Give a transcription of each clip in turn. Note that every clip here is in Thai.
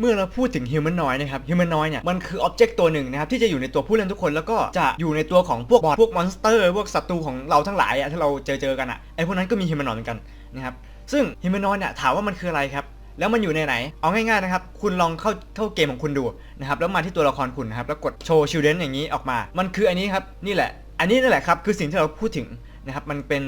เมื่อเราพูดถึง humanoid นะครับ humanoid เนี่ยมันคือ object ตัวหนึ่งนะครับที่จะอยู่ในตัวผู้เล่นทุกคนแล้วก็จะอยู่ในตัวของพวกบอทพวก monster พวกศัตรูของเราทั้งหลายอะที่เราเจอเจอๆกันอะไอพวกนั้นก็มี humanoid เหมือนกันนะครับซึ่ง humanoid เนี่ยถามว่ามันคืออะไรครับแล้วมันอยู่ในไหน เอาง่ายๆนะครับ คุณลองเข้าเข้าเกมของคุณดูนะครับ แล้วมาที่ตัวละครคุณนะครับ แล้วกดโชว์ children อย่างนี้ออกมา มันคืออันนี้ครับ นี่แหละ อันนี้นั่นแหละครับ คือสิ่งที่เราพูดถึงนะครับ มันเป็น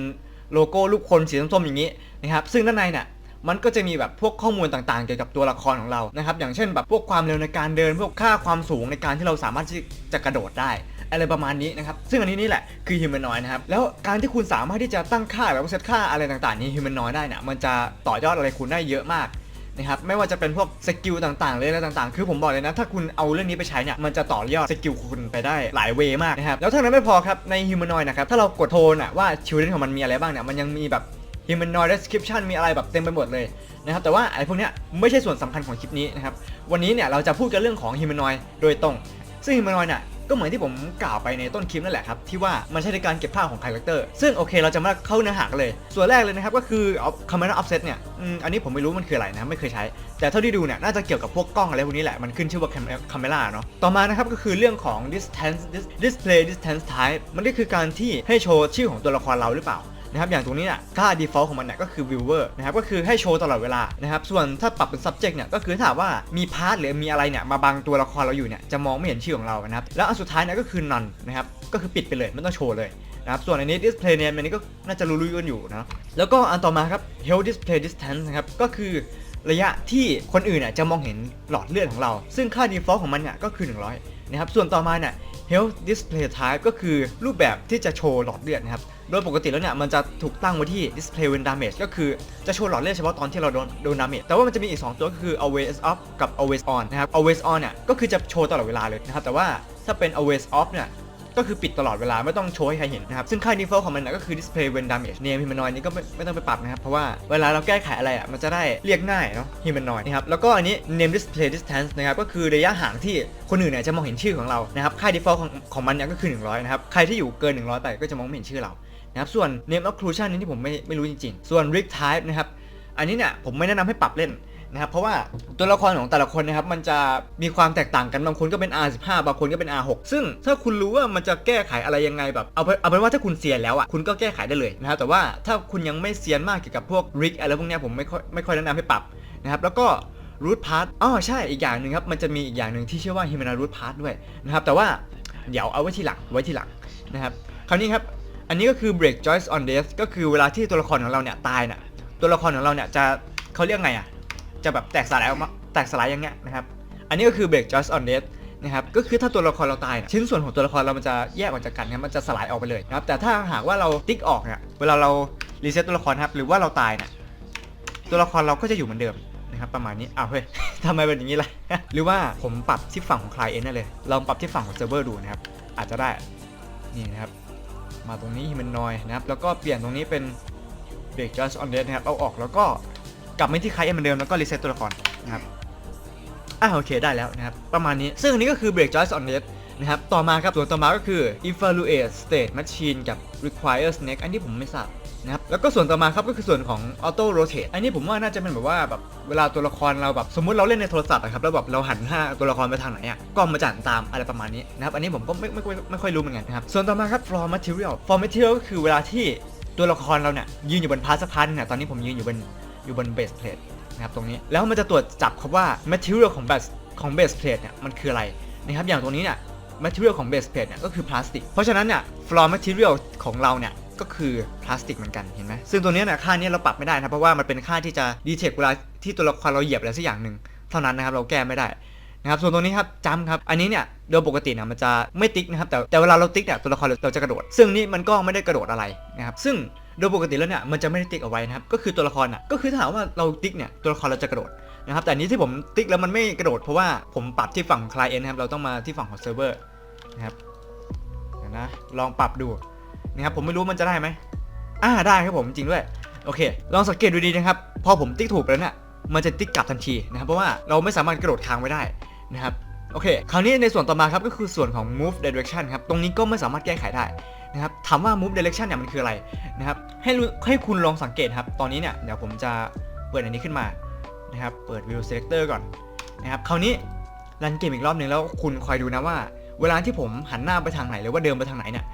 โลโก้รูปคนสีส้มๆอย่างนี้นะครับ ซึ่งด้านในเนี่ย มันก็จะมีแบบพวกข้อมูลต่างๆ เกี่ยวกับตัวละครของเรานะครับอย่างเช่นแบบพวกความเร็วในการเดินพวกค่าความสูงในการที่เราสามารถที่จะกระโดดได้อะไรประมาณนี้นะครับ ซึ่งอันนี้นี่แหละคือ humanoid นะครับ แล้วการที่คุณสามารถที่จะตั้งค่าหรือว่าเซตค่าอะไรต่างๆนี้ humanoid ได้เนี่ยมันจะต่อยอดอะไรคุณได้เยอะมากนะครับไม่ว่าจะเป็นพวกสกิลต่างๆเลยอะไรต่างๆ คือผมบอกเลยนะ ถ้าคุณเอาเรื่องนี้ไปใช้เนี่ย มันจะต่อยอดสกิลคุณไปได้หลายเวย์มากนะครับ แล้วเท่านั้นไม่พอครับ ใน humanoid นะครับ ถ้าเรากดโทนอะว่าชิลเลนของมันมีอะไรบ้างเนี่ย มันยังมีแบบ humanoid description มีอะไรแบบเต็มไปหมดเลยนะครับแต่ว่าไอ้พวกเนี้ยไม่ใช่ส่วนสำคัญของคลิปนี้นะครับวันนี้เนี่ยเราจะพูดกันเรื่องของ humanoid โดยตรง ซึ่ง humanoid เนี่ยก็เหมือนที่ผมกล่าวไปในต้นคลิปนั่นแหละครับ ที่ว่ามันใช้ในการเก็บภาพของคาแรคเตอร์ซึ่งโอเคเราจะมาเข้าเนื้อหากันเลย ส่วนแรกเลยนะครับก็คือ camera offset เนี่ยอันนี้ผมไม่รู้มันคืออะไรนะไม่เคยใช้ แต่เท่าที่ดูเนี่ยน่าจะเกี่ยวกับพวกกล้องอะไรพวกนี้แหละ มันขึ้นชื่อว่า cam- camera เนาะต่อมานะครับก็คือเรื่องของ distance dis- display distance type มันก็คือการที่ให้โชว์ชื่อของตัวละครเราหรือเปล่า นะครับอย่างตรงนี้เนี่ยค่า default ของมันเนี่ยก็คือ viewer นะครับก็คือให้โชว์ตลอดเวลานะครับส่วนถ้าปรับเป็น subject เนี่ยก็คือถ้ามว่ามี part หรือมีอะไรเนี่ยมาบังตัวละครเราอยู่เนี่ยจะมองไม่เห็นชื่อของเรานะครับแล้วอันสุดท้ายเนี่ยก็คือ none นะครับก็คือปิดไปเลยไม่ต้องโชว์เลยนะครับส่วนอันนี้ display name อันนี้ก็น่าจะรู้ๆกันอยู่นะแล้วก็อันต่อมาครับ health display distance นะครับก็คือระยะที่คนอื่นเนี่ยจะมองเห็นหลอดเลือดของเรา ซึ่งค่า default ของมันเนี่ยก็คือ 100 นะครับส่วนต่อมาเนี่ย health display type ก็คือรูปแบบที่จะโชว์หลอดเลือดนะครับโดยปกติแล้วเนี่ยมันจะถูกตั้งไว้ที่ display when damage ก็คือจะโชว์หลอดเลือดเฉพาะตอนที่เราโดนโดน damage แต่ว่ามันจะมีอีก 2 ตัวก็คือ always off กับ always on นะครับ always on เนี่ยก็คือจะโชว์ตลอดเวลาเลยนะครับแต่ว่าถ้าเป็น always off เนี่ย ก็คือปิดตลอดเวลาไม่ต้องโชว์ให้ใครเห็นนะครับ ซึ่งค่า default ของมันนะก็คือ display when damage เนี่ย humanoid นี่ก็ไม่ไม่ต้องไปปรับนะครับ เพราะว่าเวลาเราแก้ไขอะไรอะมันจะได้เรียกง่ายเนาะ humanoid นะครับ แล้วก็อันนี้ name display distance นะครับ ก็คือระยะห่างที่คนอื่นเนี่ยจะมองเห็นชื่อของเรานะครับ ค่า default ของของมันเนี่ยก็คือ 100 นะครับ ใครที่อยู่เกิน 100 ไปก็จะมองไม่เห็นชื่อเรานะครับส่วน name occlusion นี่ที่ผมไม่ไม่รู้จริง ๆ ส่วน rig type นะครับอันนี้เนี่ยผมไม่แนะนำให้ปรับเล่น นะครับเพราะว่าตัวละครของแต่ละคนนะครับมันจะมีความแตกต่างกันบางคนก็เป็น R15 บางคนก็เป็น R6 ซึ่งถ้าคุณรู้ว่ามันจะแก้ไขอะไรยังไงแบบเอาเอาเป็นว่าถ้าคุณเซียนแล้วอะคุณก็แก้ไขได้เลยนะครับแต่ว่าถ้าคุณยังไม่เซียนมากเกี่ยวกับพวก rig อะไรพวกเนี้ยผมไม่ค่อยไม่ค่อยแนะนำให้ปรับนะครับแล้วก็ root part อ๋อใช่อีกอย่างหนึ่งครับมันจะมีอีกอย่างหนึ่งที่ชื่อว่า humanoid root part ด้วยนะครับแต่ว่าเดี๋ยวเอาไว้ทีหลังไว้ทีหลังนะครับคราวนี้ครับอันนี้ก็คือ break joys on death ก็คือเวลาที่ตัวละครของเราเนี่ยตายเนี่ยตัวละครของเราเนี่ยจะเขาเรียกไงอะ จะแบบแตกสลายออกมาแตกสลายอย่างเงี้ยนะครับ อันนี้ก็คือ break joys on death นะครับก็คือถ้าตัวละครเราตายเนี่ยชิ้นส่วนของตัวละครเรามันจะแยกออกจากกันครับมันจะสลายออกไปเลยนะครับแต่ถ้าหากว่าเราติ๊กออกเนี่ยเวลาเรารีเซ็ตตัวละครครับหรือว่าเราตายเนี่ยตัวละครเราก็จะอยู่เหมือนเดิมนะครับประมาณนี้อ้าวเฮ้ยทำไมเป็นอย่างนี้ล่ะหรือว่าผมปรับที่ฝั่งของ client นั่นเลยลองปรับที่ฝั่งของเซิร์ฟเวอร์ดูนะครับอาจจะได้นี่นะครับมาตรงนี้มันนอยนะครับแล้วก็เปลี่ยนตรงนี้เป็น break just on dead นะครับเอาออกแล้วก็ กลับมาที่ client เหมือนเดิมแล้วก็รีเซ็ตตัวละครนะครับอ่าโอเคได้แล้วนะครับ ประมาณนี้ซึ่งอันนี้ก็คือ break just on dead นะครับต่อมาครับส่วนต่อมาก็คือ evaluate state machine กับ require snake อันนี้ผมไม่ทราบนะครับแล้วก็ส่วนต่อมาครับก็คือส่วนของ auto rotate อันนี้ผมว่าน่าจะเป็นแบบว่าแบบเวลาตัวละครเราแบบสมมติเราเล่นในโทรศัพท์อะครับแล้วแบบเราหันหน้าตัวละครไปทางไหนอะกล้องมาจัดตามอะไรประมาณนี้นะครับอันนี้ผมก็ไม่ไม่ไม่ไม่ค่อยรู้เหมือนกันนะครับส่วนต่อมาครับ floor material floor material ก็คือเวลาที่ตัวละครเราเนี่ยยืนอยู่บนพาสะพานเนี่ยตอนนี้ผมยืนอยู่บน อยู่บน base plate นะครับตรงนี้ แล้วมันจะตรวจจับครับว่า material ของ base ของ base plate เนี่ยมันคืออะไรนะครับอย่างตรงนี้เนี่ย material ของ base plate เนี่ยก็คือพลาสติก เพราะฉะนั้นเนี่ย floor material ของเราเนี่ยก็คือพลาสติกเหมือนกันเห็นไหมซึ่งตัวนี้เนี่ยค่าเนี้ยเราปรับไม่ได้นะเพราะว่ามันเป็นค่าที่จะดีเทคเวลาที่ตัวละครเราเหยียบอะไรสักอย่างหนึ่งเท่านั้นนะครับเราแก้ไม่ได้นะครับส่วนตรงนี้ครับจำครับอันนี้เนี่ยโดยปกติเนี่ยมันจะไม่ติ๊กนะครับแต่แต่เวลาเราติ๊กเนี่ยตัวละครเราจะกระโดด ซึ่งนี่มันก็ไม่ได้กระโดดอะไรนะครับซึ่ง โดยปกติแล้วเนี่ยมันจะไม่ได้ติ๊กเอาไว้นะครับก็คือตัวละครอะก็คือถ้าถามว่าเราติ๊กเนี่ยตัวละครเราจะกระโดดนะครับแต่นี้ที่ผมติ๊กแล้วมันไม่กระโดดเพราะว่าผมปรับที่ฝั่ง client นะครับเราต้องมาที่ฝั่งของ server นะครับนะลองปรับดูนะครับผมไม่รู้มันจะได้ไหมอ่าได้ครับผมจริงด้วยโอเค ลองสังเกตดูดีนะครับพอผมติ๊กถูกแล้วเนี่ยมันจะติ๊กกลับทันทีนะครับเพราะว่าเราไม่สามารถกระโดดค้างไว้ได้นะครับโอเค คราวนี้ในส่วนต่อมาครับก็คือส่วนของ move direction ครับ ตรงนี้ก็ไม่สามารถแก้ไขได้ นะครับถามว่า move direction เนี่ยมันคืออะไรนะครับให้ให้คุณลองสังเกตครับ ตอนนี้เนี่ยเดี๋ยวผมจะเปิดอันนี้ขึ้นมานะครับเปิด view selector ก่อนนะครับคราวนี้รันเกมอีกรอบหนึ่งแล้วคุณคอยดูนะว่า เวลาที่ผมหันหน้าไปทางไหนหรือว่าเดินไปทางไหนเนี่ย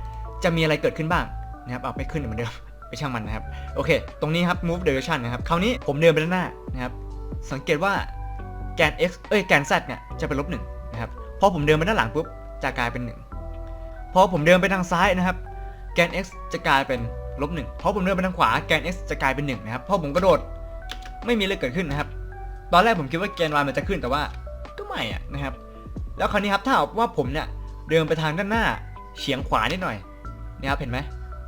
จะมีอะไรเกิดขึ้นบ้างนะครับเอาไม่ขึ้นเหมือนเดิมไปช่างมันนะครับโอเค ตรงนี้ครับ move direction นะครับคราวนี้ผมเดินไปด้านหน้านะครับสังเกตว่าแกน x เอ้ยแกน z เนี่ยจะเป็นลบหนึ่งนะครับพอผมเดินไปด้านหลังปุ๊บจะกลายเป็นหนึ่ง พอผมเดินไปทางซ้ายนะครับ แกน x จะกลายเป็นลบหนึ่งพอผมเดินไปทางขวาแกน x จะกลายเป็นหนึ่งนะครับพอผมกระโดดไม่มีอะไรเกิดขึ้นนะครับ ตอนแรกผมคิดว่าแกน y มันจะขึ้นแต่ว่าก็ไม่อะนะครับ แล้วคราวนี้ครับถ้าว่าผมเนี่ยเดินไปทางด้านหน้าเฉียงขวานิดหน่อยนะครับเห็นไหม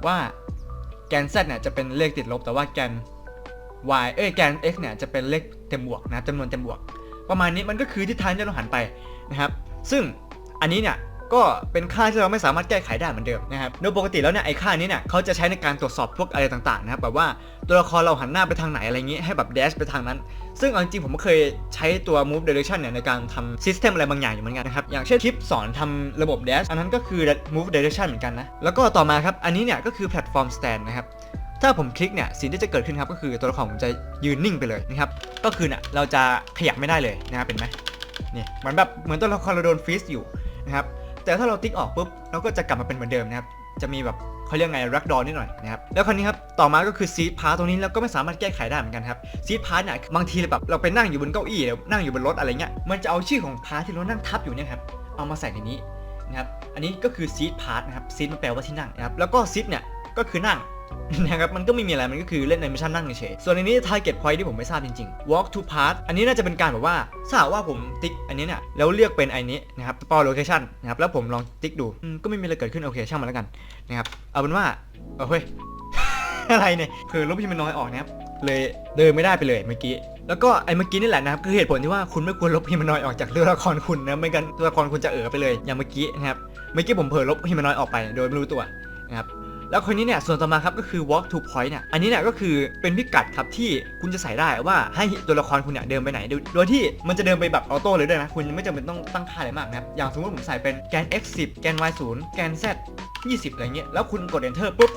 ว่าแกน z เนี่ยจะเป็นเลขติดลบ แต่ว่าแกน y เอ้ยแกน x เนี่ยจะเป็นเลขเต็มบวกนะจำนวนเต็มบวก ประมาณนี้มันก็คือทิศทางที่เราหันไปนะครับ ซึ่งอันนี้เนี่ย ก็เป็นค่าที่เราไม่สามารถแก้ไขได้เหมือนเดิมนะครับโดยปกติแล้วเนี่ยไอ้ค่านี้เนี่ยเขาจะใช้ในการตรวจสอบพวกอะไรต่างๆนะครับแบบว่าตัวละครเราหันหน้าไปทางไหนอะไรอย่างงี้ยให้แบบเดชไปทางนั้น ซึ่งเอาจริงผมก็เคยใช้ตัว move direction เนี่ยในการทำ system อะไรบางอย่างอยู่เหมือนกันนะครับ อย่างเช่นคลิปสอนทำระบบ dash อันนั้นก็คือ move direction เหมือนกันนะ แล้วก็ต่อมาครับ อันนี้เนี่ยก็คือ platform stand นะครับถ้าผมคลิกเนี่ยสิ่งที่จะเกิดขึ้นครับก็คือตัวละครผมจะยืนนิ่งไปเลยนะครับก็คือเนี่ยเราจะขยับไม่ได้เลยนะครับเป็นไหมนี่เหมือนแบบเหมือนตัวละครเราโดนฟรีซอยู่นะครับ แต่ถ้าเราติ๊กออกปุ๊บเราก็จะกลับมาเป็นเหมือนเดิมนะครับจะมีแบบเขาเรียกไงรักดอนิดหน่อยนะครับแล้วคราวนี้ครับต่อมาก็คือซีดพาร์ตรงนี้เราก็ไม่สามารถแก้ไขได้เหมือนกันครับซีดพาร์ตเนี่ยบางทีแบบเราไปนั่งอยู่บนเก้าอี้หรือนั่งอยู่บนรถอะไรเงี้ยมันจะเอาชื่อของพาร์ทที่เรานั่งทับอยู่เนี่ยครับเอามาใส่ในนี้นะครับอันนี้ก็คือซีดพาร์ตนะครับซีดมันแปลว่าที่นั่งนะครับแล้วก็ซีดเนี่ยก็คือนั่ง นะครับมันก็ไม่มีอะไรมันก็คือเล่นในมิชชั่นนั่งเฉยส่วนอันนี้ target point ที่ผมไม่ทราบจริงๆ walk to path อันนี้น่าจะเป็นการแบบว่าถ้าว่าผมติ๊กอันนี้เนี่ยแล้วเลือกเป็นอันนี้นะครับ power location นะครับแล้วผมลองติ๊กดูก็ไม่มีอะไรเกิดขึ้นโอเคช่างมันแล้วกันนะครับเอาเป็นว่าเอาเฮ้ยอะไรเนี่ยคือลบที่มันน้อยออกนะครับเลยเดินไม่ได้ไปเลยเมื่อกี้แล้วก็ไอ้เมื่อกี้นี่แหละนะครับคือเหตุผลที่ว่าคุณไม่ควรลบฮิมานอยออกจากตัวละครคุณนะไม่งั้นตัวละครคุณจะเอ๋อไปเลยอย่างเมื่อกี้นะครับเมื่อกี้ผมเผลอลบฮิมานอยออกไป โดยไม่รู้ตัวนะครับ แล้วคนนี้เนี่ยส่วนต่อมาครับก็คือ walk to point เนี่ยอันนี้เนี่ยก็คือเป็นพิกัดครับที่คุณจะใส่ได้ว่าให้ตัวละครคุณเนี่ยเดินไปไหน โดยที่มันจะเดินไปแบบออโต้เลยด้วยนะ คุณไม่จำเป็นต้องตั้งค่าอะไรมากนะครับ อย่างสมมติผมใส่เป็นแกน x 10แกน y 0แกน z 20 อะไรเงี้ยแล้วคุณกด enter ปุ๊บ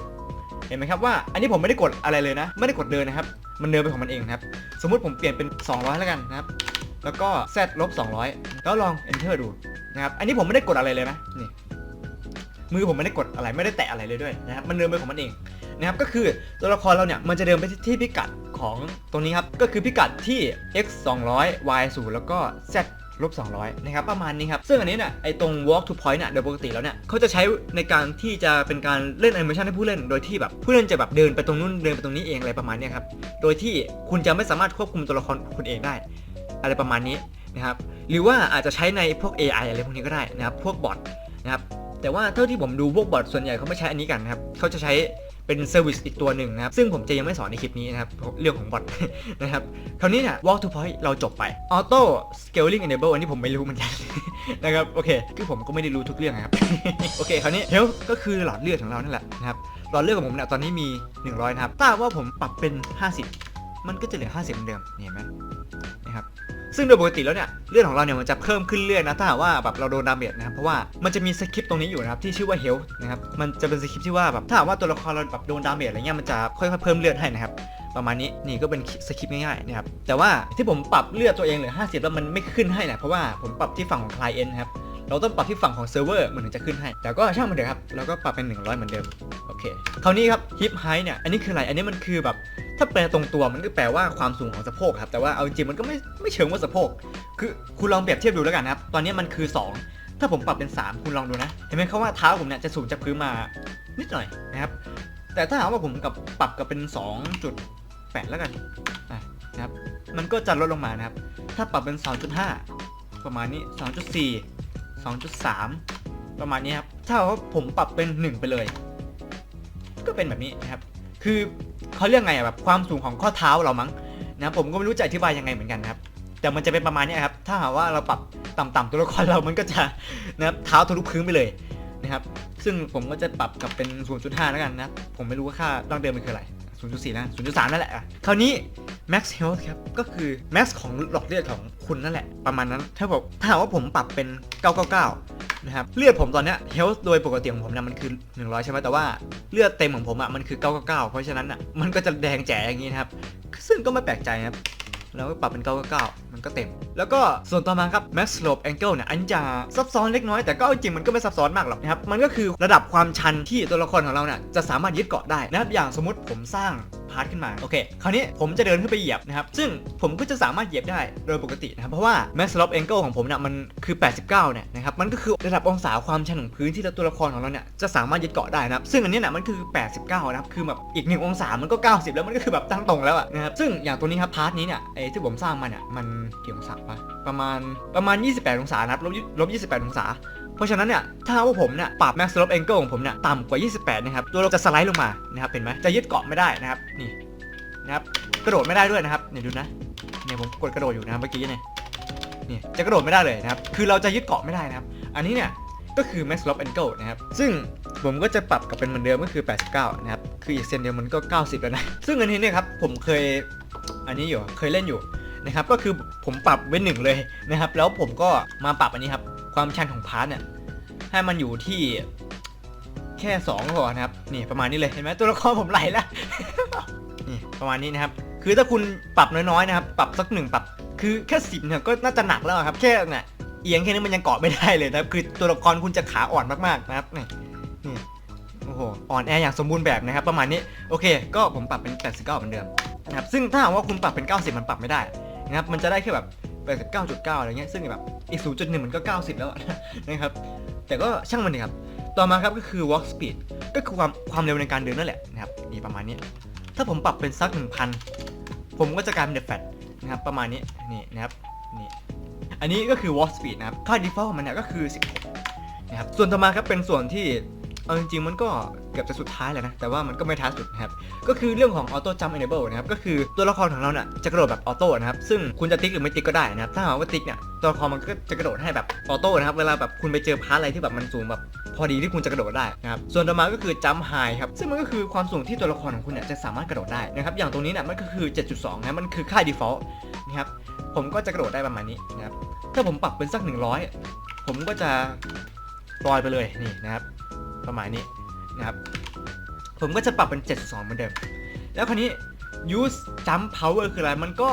เห็นไหมครับว่าอันนี้ผมไม่ได้กดอะไรเลยนะ ไม่ได้กดเดินนะครับ มันเดินไปของมันเองครับ สมมุติผมเปลี่ยนเป็น 200 แล้วกันนะครับ แล้วก็ z ลบ200 แล้วลอง enter ดูนะครับ อันนี้ผมไม่ได้กดอะไรเลยนะ นี่ มือผมไม่ได้กดอะไรไม่ได้แตะอะไรเลยด้วยนะครับมันเดินไปของมันเองนะครับก็คือตัวละครเราเนี่ยมันจะเดินไปที่พิกัดของตรงนี้ครับก็คือพิกัดที่ x 200 y 0แล้วก็ z ลบ200 นะครับ ประมาณนี้ครับ ซึ่งอันนี้เนี่ยไอตรง walk to point เนี่ยโดยปกติแล้วเนี่ยเขาจะใช้ในการที่จะเป็นการเล่นแอนิเมชันให้ผู้เล่น โดยที่แบบผู้เล่นจะแบบเดินไปตรงนู้นเดินไปตรงนี้เองอะไรประมาณนี้ครับ โดยที่คุณจะไม่สามารถควบคุมตัวละครคุณเองได้ อะไรประมาณนี้นะครับ หรือว่าอาจจะใช้ในพวก AI อะไรพวกนี้ก็ได้นะครับ พวกบอทนะครับ แต่ว่าเท่าที่ผมดูพวกบอทส่วนใหญ่เขาไม่ใช้อันนี้กันนะครับเขาจะใช้เป็นเซอร์วิสอีกตัวหนึ่งนะครับ ซึ่งผมจะยังไม่สอนในคลิปนี้นะครับ เรื่องของบอทนะครับคราวนี้เนี่ย walk to point เราจบไป auto scaling enable อันนี้ผมไม่รู้เหมือนกัน นะครับ โอเค คือผมก็ไม่ได้รู้ทุกเรื่องนะครับ โอเค คราวนี้ health ก็คือหลอดเลือดของเรานั่นแหละนะครับ หลอดเลือดของผมเนี่ยตอนนี้มี 100 นะครับถ้าว่าผมปรับเป็น 50 มันก็จะเหลือ 50 เหมือนเดิมเห็นไหม ซึ่งโดยปกติแล้วเนี่ยเลือดของเราเนี่ยมันจะเพิ่มขึ้นเรื่อยนะถ้าหากว่าแบบเราโดนดาเมจนะครับเพราะว่ามันจะมีสคริปต์ตรงนี้อยู่นะครับที่ชื่อว่า health นะครับมันจะเป็นสคริปต์ที่ว่าแบบถ้าหากว่าตัวละครเราแบบโดนดาเมจอะไรเงี้ยมันจะค่อยๆเพิ่มเลือดให้นะครับประมาณนี้นี่ก็เป็นสคริปต์ง่ายๆนะครับแต่ว่าที่ผมปรับเลือดตัวเองเหลือ 50 แล้วมันไม่ขึ้นให้นะเพราะว่าผมปรับที่ฝั่งของ client นครับเราต้องปรับที่ฝั่งของเซิร์ฟเวอร์มันถึงจะขึ้นให้ แต่ก็ช่างมันเถอะครับ เราก็ปรับเป็น 100 เหมือนเดิม โอเค คราวนี้ครับ hip height เนี่ย อันนี้คืออะไร อันนี้มันคือแบบ ถ้าแปลตรงตัวมันก็แปลว่าความสูงของสะโพกครับ แต่ว่าเอาจริงมันก็ไม่ไม่เชิงว่าสะโพก คือคุณลองเปรียบเทียบดูแล้วกันครับ ตอนนี้มันคือ 2 ถ้าผมปรับเป็น 3 คุณลองดูนะ เห็นไหมครับว่าเท้าผมเนี่ยจะสูงจากพื้นมานิดหน่อยนะครับ แต่ถ้าหากว่าผมกับปรับกับเป็น 2.8 แล้วกันะนะครับ มันก็จะลดลงมานะครับ ถ้าปรับเป็น 2.5 ประมาณนี้ 2.4 2.3 ประมาณนี้ครับ ถ้าว่าผมปรับเป็น 1 ไปเลย ก็เป็นแบบนี้นะครับ คือ เขาเรียกไงอะแบบความสูงของข้อเท้าเรามั้งนะผมก็ไม่รู้จะอธิบายยังไงเหมือนกันนะครับแต่มันจะเป็นประมาณนี้ครับ ถ้าหากว่าเราปรับต่ำๆตัวละครเรามันก็จะนะครับเท้าทะลุพื้นไปเลยนะครับ ซึ่งผมก็จะปรับกับเป็น 0.5 แล้วกันนะ ผมไม่รู้ว่าค่าดั้งเดิมมันคืออะไร 0.4 นะ 0.3 นั่นแหละอะคราวนี้ max health ครับ ก็คือ max ของหลอดเลือดของคุณนั่นแหละ ประมาณนั้น ถ้าบอกถ้าหากว่าผมปรับเป็น 999 นะครับเลือดผมตอนนี้ย health โดยปกติของผมเนี่ยมันคือ 100 ใช่ไหมแต่ว่าเลือดเต็มของผมอะมันคือ 999 เพราะฉะนั้นอะมันก็จะแดงแจ๋อย่างนี้นะครับซึ่งก็ไม่แปลกใจนะครับแล้วก็ปรับเป็น 999 มันก็เต็ม แล้วก็ส่วนต่อมาครับ max slope angle เนี่ยอันจะซับซ้อนเล็กน้อย แต่ก็จริงมันก็ไม่ซับซ้อนมากหรอกนะครับ มันก็คือระดับความชันที่ตัวละครของเราเนี่ยจะสามารถยึดเกาะได้นะครับ อย่างสมมติผมสร้างาร์ทขึ้นมาโอเคคราวนี้ผมจะเดินขึ้นไปเหยียบนะครับซึ่งผมก็จะสามารถเหยียบได้โดยปกตินะครับเพราะว่า max slope angle ของผมเนี่ยมันคือ 89เนี่ยนะครับมันก็คือระดับองศาความชันของพื้นที่ตัวละครของเราเนี่ยจะสามารถยึดเกาะได้นะครับซึ่งอันนี้เนี่ยมันคือ 89นะครับคือแบบอีกหนึ่งองศามันก็ 90 แล้วมันก็คือแบบตั้งตรงแล้วอะนะครับซึ่งอย่างตัวนี้ครับพาร์ทนี้เนี่ยไอ้ที่ผมสร้างมาเนี่ยมันกี่องศาปะประมาณประมาณ 28 องศานะครับลบลบ28 องศา เพราะฉะนั้นเนี่ยถ้าว่าผมเนี่ยปรับ max slope angle ของผมเนี่ยต่ำกว่า 28 นะครับ ตัวเราจะสไลด์ลงมานะครับเห็นไหมจะยึดเกาะไม่ได้นะครับนี่นะครับกระโดดไม่ได้ด้วยนะครับเนี่ยดูนะเนี่ยผมกดกระโดดอยู่นะเมื่อกี้เนี่ยนี่จะกระโดดไม่ได้เลยนะครับคือเราจะยึดเกาะไม่ได้นะครับ อันนี้เนี่ยก็คือ max slope angle นะครับซึ่งผมก็จะปรับกลับเป็นเหมือนเดิมก็คือ 89 นะครับ คืออีกเซนเดียวมันก็ 90 แล้วนะ ซึ่งอันนี้เนี่ยครับผมเคยอันนี้อยู่ เคยเล่นอยู่นะครับ ก็คือผมปรับไว้หนึ่งเลยนะครับ แล้วผมก็มาปรับอันนี้ครับ ความชันของพาร์ทเนี่ยให้มันอยู่ที่แค่2ก็พอนะครับนี่ประมาณนี้เลยเห็นไหมตัวละครผมไหลแล้วนี่ประมาณนี้นะครับ คือถ้าคุณปรับน้อยๆนะครับ ปรับสักหนึ่งปรับ คือแค่สิบเนี่ยก็น่าจะหนักแล้วครับ แค่เนี่ยเอียงแค่นี้มันยังเกาะไม่ได้เลยนะครับ คือตัวละครคุณจะขาอ่อนมากๆนะครับนี่นี่โอ้โหอ่อนแออย่างสมบูรณ์แบบนะครับ ประมาณนี้โอเค ก็ผมปรับเป็น 89เหมือนเดิมนะครับซึ่งถ้าหากว่าคุณปรับเป็น 90 มันปรับไม่ได้นะครับมันจะได้แค่แบบ89.9อะไรเงี้ยซึ่งแบบ อีก 0.1 มันก็ 90 แล้วนะครับ แต่ก็ช่างมันนีครับ ต่อมาครับก็คือ walk speed ก็คือความความเร็วในการเดินนั่นแหละนะครับนี่ประมาณนี้ ถ้าผมปรับเป็นสัก 1,000 ผมก็จะกลายเป็นเดฟแฟตนะครับประมาณนี้นี่นะครับนี่อันนี้ก็คือ walk speed นะครับ ค่า default ของมันเนี่ยก็คือ 16 นะครับ ส่วนต่อมาครับเป็นส่วนที่ เอาจริงๆมันก็เกือบจะสุดท้ายแล้วนะ แต่ว่ามันก็ไม่ท้ายสุดนะครับ ก็คือเรื่องของ auto jump enable นะครับ ก็คือตัวละครของเราเนี่ยจะกระโดดแบบออโต้นะครับ ซึ่งคุณจะติ๊กหรือไม่ติ๊กก็ได้นะครับ ถ้าหากว่าติ๊กเนี่ยตัวละครมันก็จะกระโดดให้แบบออโต้นะครับ เวลาแบบคุณไปเจอพาร์ทอะไรที่แบบมันสูงแบบพอดีที่คุณจะกระโดดได้นะครับ ส่วนต่อมาก็คือ jump high ครับ ซึ่งมันก็คือความสูงที่ตัวละครของคุณเนี่ยจะสามารถกระโดดได้นะครับ อย่างตรงนี้เนี่ยมันก็คือ 7.2 นะ มันคือค่า default นะครับ ผมก็จะกระโดดได้ประมาณนี้นะครับ ถ้าผมปรับเป็นสัก 100 ผมก็จะลอยไปเลยนี่นะครับ ประมาณนี้นะครับ ผมก็จะปรับเป็น 72 เหมือนเดิม แล้วคราวนี้ use jump power คืออะไร มันก็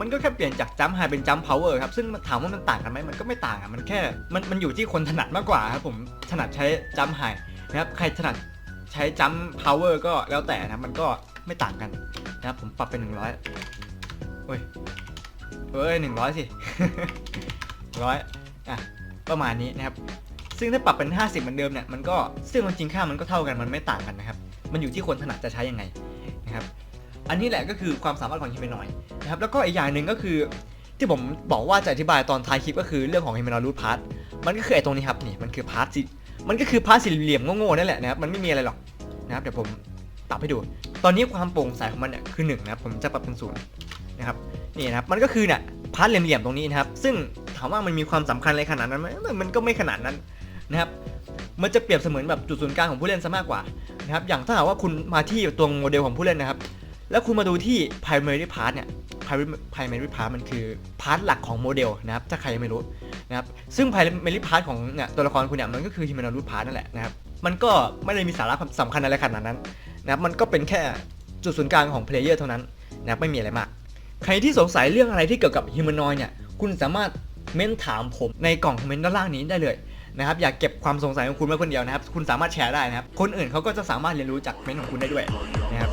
มันก็แค่เปลี่ยนจาก jump high เป็น jump power ครับ ซึ่งถามว่ามันต่างกันไหมมันก็ไม่ต่างอะมันแค่มันมันอยู่ที่คนถนัดมากกว่าครับผมถนัดใช้ jump high นะครับใครถนัดใช้ jump power ก็แล้วแต่นะมันก็ไม่ต่างกันนะครับผมปรับเป็น 100โอ้ยเอ้ย100สิร้อยอะประมาณนี้นะครับ ซึ่งถ้าปรับเป็น 50 เหมือนเดิมเนี่ยมันก็ซึ่งจริงค่ามันก็เท่ากันมันไม่ต่างกันนะครับ มันอยู่ที่คนถนัดจะใช้ยังไงนะครับอันนี้แหละก็คือความสามารถของฮิเมนอยนะครับแล้วก็อีกอย่างหนึ่งก็คือ ที่ผมบอกว่าจะอธิบายตอนท้ายคลิปก็คือเรื่องของฮิเมนอยรูทพาร์ทมันก็คือไอ้ตรงนี้ครับนี่มันคือพาร์ทสิมันก็คือพาร์ทสี่เหลี่ยมโง่ๆนั่นแหละนะครับมันไม่มีอะไรหรอกนะครับเดี๋ยวผมปรับให้ดู ตอนนี้ความโปร่งใสของมันเนี่ยคือ1นะครับผมจะปรับเป็นศูนย์นะครับนี่นะครับมันก็คือเนี่ยพาร์ทเหลี่ยมๆตรงนี้นะครับซึ่งถามว่ามันมีความสำคัญอะไรขนาดนั้นไหมมันก็ไม่ขนาดนั้น นะครับมันจะเปรียบเสมือนแบบจุดศูนย์กลางของผู้เล่นซะมากกว่านะครับอย่างถ้าหากว่าคุณมาที่ตัวโมเดลของผู้เล่นนะครับ แล้วคุณมาดูที่ primary part เนี่ย primary primary part มันคือพาร์ทหลักของโมเดลนะครับถ้าใครยังไม่รู้นะครับซึ่ง primary part ของเนี่ยตัวละครคุณเนี่ยมันก็คือ human root part นั่นแหละนะครับมันก็ไม่ได้มีสาระสำคัญอะไรขนาดนั้นนะครับมันก็เป็นแค่จุดศูนย์กลางของ player เท่านั้นนะครับไม่มีอะไรมาก ใครที่สงสัยเรื่องอะไรที่เกี่ยวกับ humanoid เนี่ยคุณสามารถเม้นถามผมในกล่องคอมเมนต์ด้านล่างนี้ได้เลย นะครับอย่าเก็บความสงสัยของคุณไว้คนเดียวนะครับ คุณสามารถแชร์ได้นะครับ คนอื่นเขาก็จะสามารถเรียนรู้จากเม้นต์ของคุณได้ด้วยนะครับ